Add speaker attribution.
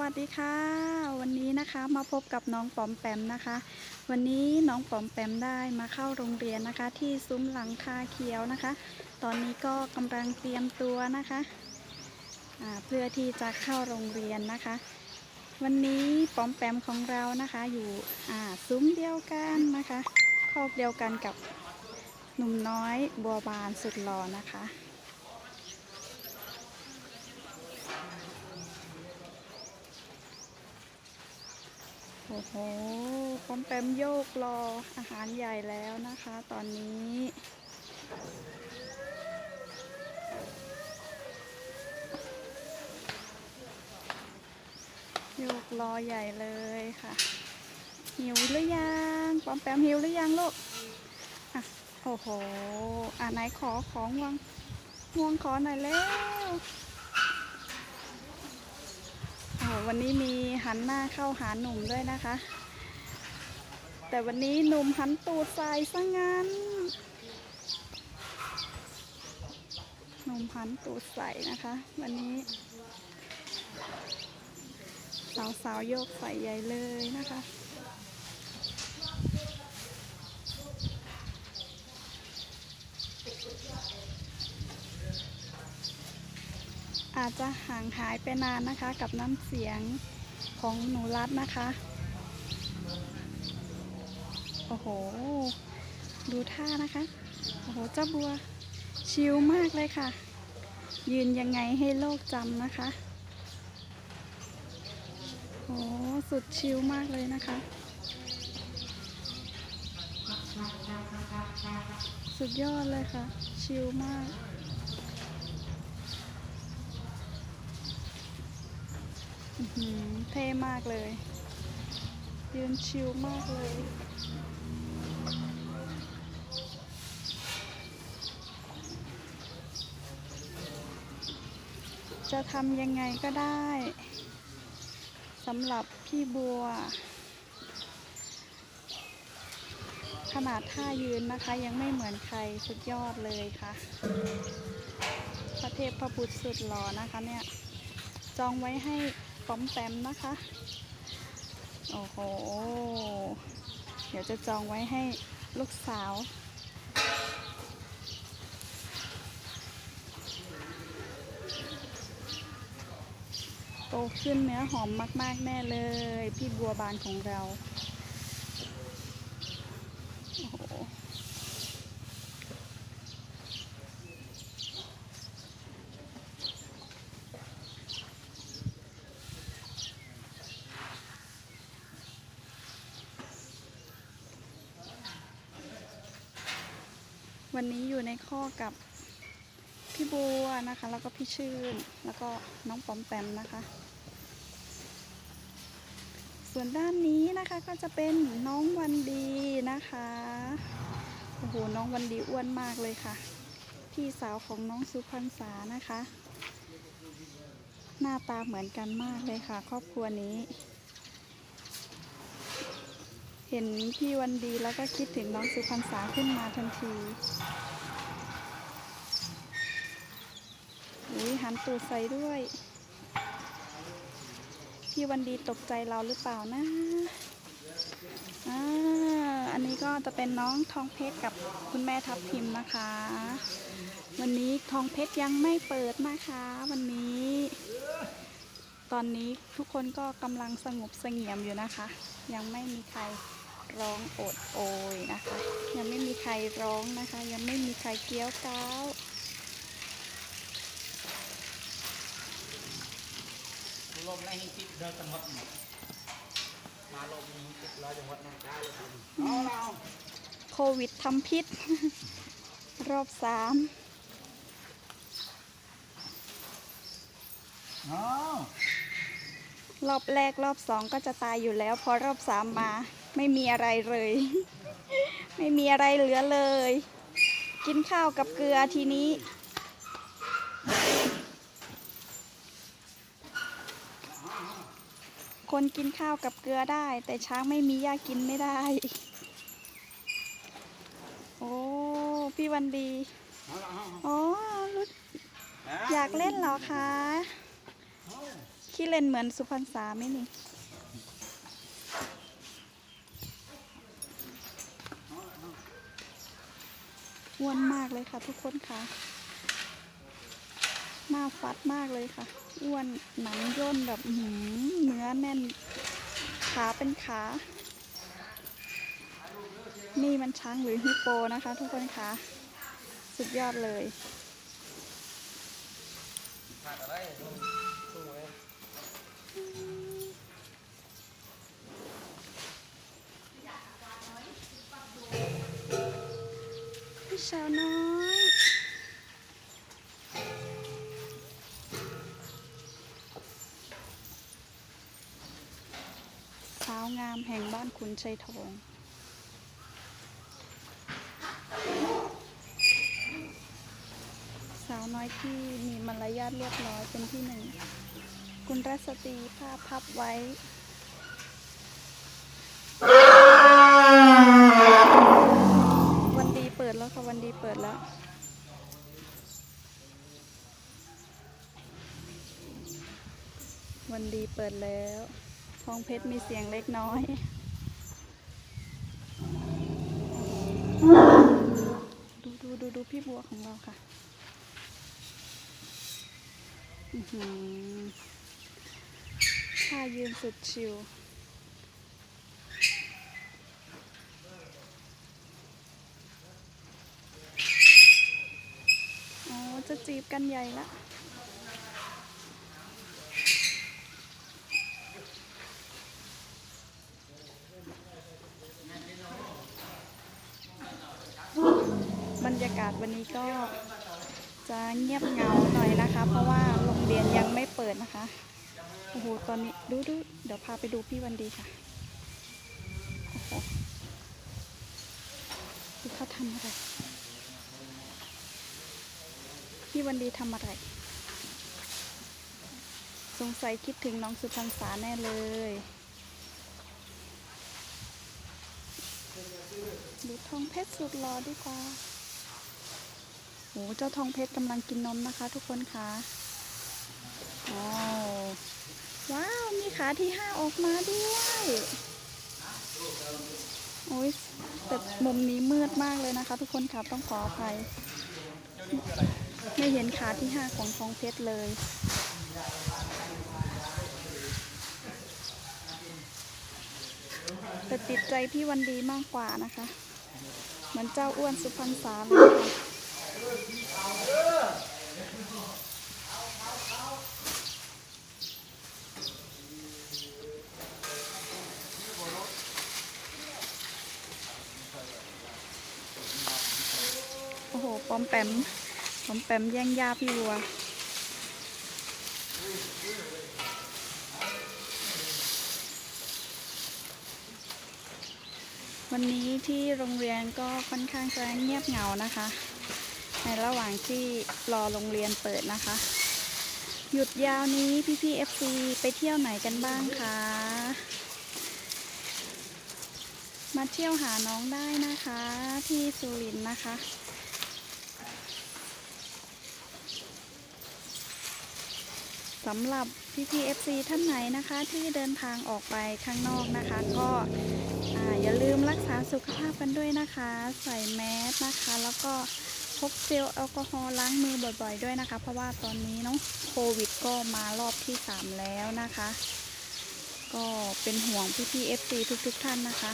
Speaker 1: วัสดีค่ะ วันนี้นะคะมาพบกับน้องปอมแปมนะคะ วันนี้น้องปอมแปมได้มาเข้าโรงเรียนนะคะ ที่ซุ้มหลังคาเขียวนะคะ ตอนนี้ก็กำลังเตรียมตัวนะคะเพื่อที่จะเข้าโรงเรียนนะคะ วันนี้ปอมแปมของเรานะคะ อยู่ซุ้มเดียวกันนะคะคอกเดียวกันกับหนุ่มน้อยบัวบานสุดหล่อนะคะ โอ้โหปอมแปมโยกรออาหารใหญ่แล้วนะคะ ตอนนี้โยกรอใหญ่เลยค่ะ หิวหรือยังปอมแปมหิวหรือยังลูกอะโอ้โหอะไหนขอของวางงวงขอหน่อยแล้ว โอ้โห วันนี้มีหันหน้าเข้าหาหนุ่มด้วยนะคะ แต่วันนี้หนุ่มหันตูดใส่ซะงั้น หนุ่มหันตูดใส่นะคะ วันนี้ สาวๆโยกใส่ใหญ่เลยนะคะ อาจจะห่างหายไปนานนะคะกับน้ำเสียงของหนูรัดนะคะ โอ้โห ดูท่านะคะ โอ้โห เจ้าบัวชิลมากเลยค่ะ ยืนยังไงให้โลกจำนะคะ โอ้สุดชิลมากเลยนะคะ สุดยอดเลยค่ะ ชิลมาก อื้อหือ เท่มากเลย ยืนชิลมากเลยจะทำยังไงก็ได้สำหรับพี่บัว ขนาดท่ายืนนะคะ ยังไม่เหมือนใครสุดยอดเลยค่ะ พระเทพพระบุตรสุดหล่อนะคะเนี่ย จองไว้ให้ ปอมแปมนะคะ โอ้โห เดี๋ยวจะจองไว้ให้ลูกสาว โตขึ้นเนื้อหอมมาก ๆ แน่เลย พี่บัวบานของเรา วันนี้อยู่ในข้อกับพี่บัวนะคะ แล้วก็พี่ชื่น แล้วก็น้องปอมแปมนะคะ ส่วนด้านนี้นะคะก็จะเป็นน้องวันดีนะคะโอ้โหน้องวันดีอ้วนมากเลยค่ะ พี่สาวของน้องสุพรรษานะคะ หน้าตาเหมือนกันมากเลยค่ะ ครอบครัวนี้ เห็นพี่วันดีแล้วก็คิดถึงน้องสุพรรณษาขึ้นมาทันทีอุ้ยหันตูดใส่ด้วย พี่วันดีตกใจเราหรือเปล่านะอ่าอันนี้ก็จะเป็นน้องทองเพชรกับคุณแม่ทับทิมนะคะ วันนี้ทองเพชรยังไม่เปิดนะคะ วันนี้ ตอนนี้ทุกคนก็กำลังสงบเสงี่ยมอยู่นะคะ ยังไม่มีใคร ร้องโอดโอยนะคะ ยังไม่มีใครร้องนะคะ ยังไม่มีใครเกี้ยวก้าว
Speaker 2: ลมในหิ้งติดเดินจังหวัดหมดมาลมหิ้งติดร้อยจังหวัดนั่งได้เลยครับเอาเรา
Speaker 1: โควิดทำพิษ รอบสาม
Speaker 2: เอา
Speaker 1: รอบแรกรอบสองก็จะตายอยู่แล้ว พอรอบสามมาไม่มีอะไรเลย ไม่มีอะไรเหลือเลย กินข้าวกับเกลือทีนี้ คนกินข้าวกับเกลือได้ แต่ช้างไม่มีหญ้ากินไม่ได้ โอ้พี่วันดี
Speaker 2: อ๋อ
Speaker 1: รู้
Speaker 2: เอ
Speaker 1: ยากเล่นเหรอคะ ขี้เล่นเหมือนสุพรรณษาไหมนี่อ้วนมากเลยค่ะ ทุกคนค่ะ หน้าฟัดมากเลยค่ะ อ้วนหนังย่นแบบหือเนื้อแน่น ขาเป็นขา นี่มันช้างหรือฮิปโปนะคะ ทุกคนค่ะ สุดยอดเลย พี่สาวน้อยสาวงามแห่งบ้านขุนชัยทองสาวน้อยที่มีมารยาทเรียบร้อยเป็นที่หนึ่ง คุณรัศตีผ้าพับไว้วันดีเปิดแล้วค่ะวันดีเปิดแล้ว วันดีเปิดแล้วทองเพชรมีเสียงเล็กน้อยดูดูดูดูพี่บัวของเราค่ะ อือหือ ท่ายืนสุดชิวอ๋อจะจีบกันใหญ่ละบรรยากาศวันนี้ก็จะเงียบเหงาหน่อยนะคะ เพราะว่าโรงเรียนยังไม่เปิดนะคะ โอ้โห ตอนนี้ดูดูเดี๋ยวพาไปดูพี่วันดีค่ะ โอ้โหดูเขาทำอะไร พี่วันดีทำอะไร สงสัยคิดถึงน้องสุพรรณษาแน่เลย ดูทองเพชรสุดหล่อดีกว่าโหเจ้าทองเพชรกำลังกินนมนะคะทุกคนคะอ๋อว้ ว้าว มีขาที่ห้าออกมาด้วย โอ้ยแต่มุมนี้มืดมากเลยนะคะ ทุกคนค่ะต้องขออภัย ไม่เห็นขาที่ห้าของทองเพชรเลยแต่ติดใจพี่วันดีมากกว่านะคะ เหมือนเจ้าอ้วนสุพรรณษาเลยค่ะ ปอมแปมปอมแปมแย่งยาพี่วัว วันนี้ที่โรงเรียนก็ค่อนข้างจะเงียบเหงานะคะ ในระหว่างที่รอโรงเรียนเปิดนะคะ หยุดยาวนี้พี่พี่เอฟซีไปเที่ยวไหนกันบ้างคะมาเที่ยวหาน้องได้นะคะที่สุรินทร์นะคะ สำหรับพี่พีเอฟซีท่านไหนนะคะที่เดินทางออกไปข้างนอกนะคะ ก็ออย่าลืมรักษาสุขภาพกันด้วยนะคะ ใส่แมสนะคะ แล้วก็พกเจลแอลกอฮอล์ล้างมือบ่อยๆด้วยนะคะ เพราะว่าตอนนี้เนาะโควิดก็มารอบที่ 3 แล้วนะคะ ก็เป็นห่วงพี่พีเอฟซีทุกๆท่านนะคะ